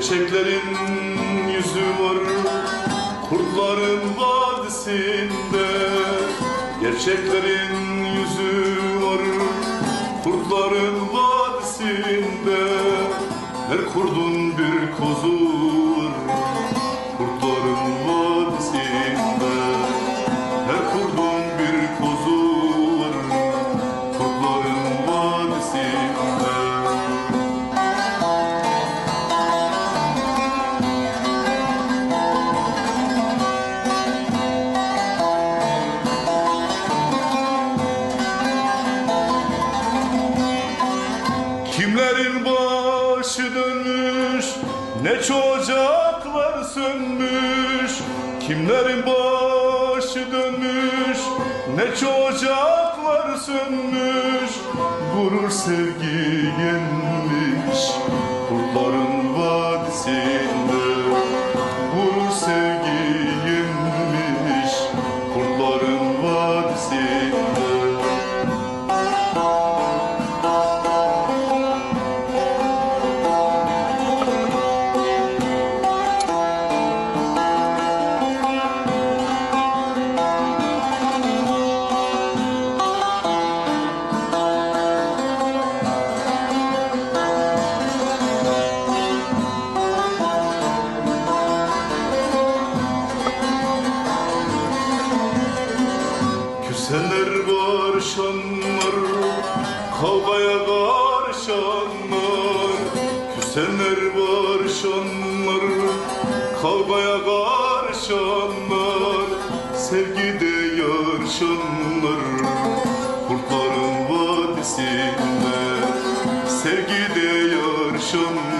Çiçeklerin yüzü var Kurtların vadisinde. Gerçeklerin yüzü var Kurtların vadisinde. Her kurdun bir kozu var Kurtların Kimlerin başı dönmüş? Ne çocuklar sönmüş? Kimlerin başı dönmüş? Ne çocuklar sönmüş? Gurur sevgi yenmiş. Kurtların vadisinde Küsenler barışanlar Kavgaya karışanlar Küsenler barışanlar Kavgaya karışanlar Sevgide yarışanlar Kurtların vadisinde. Sevgide yarışanlar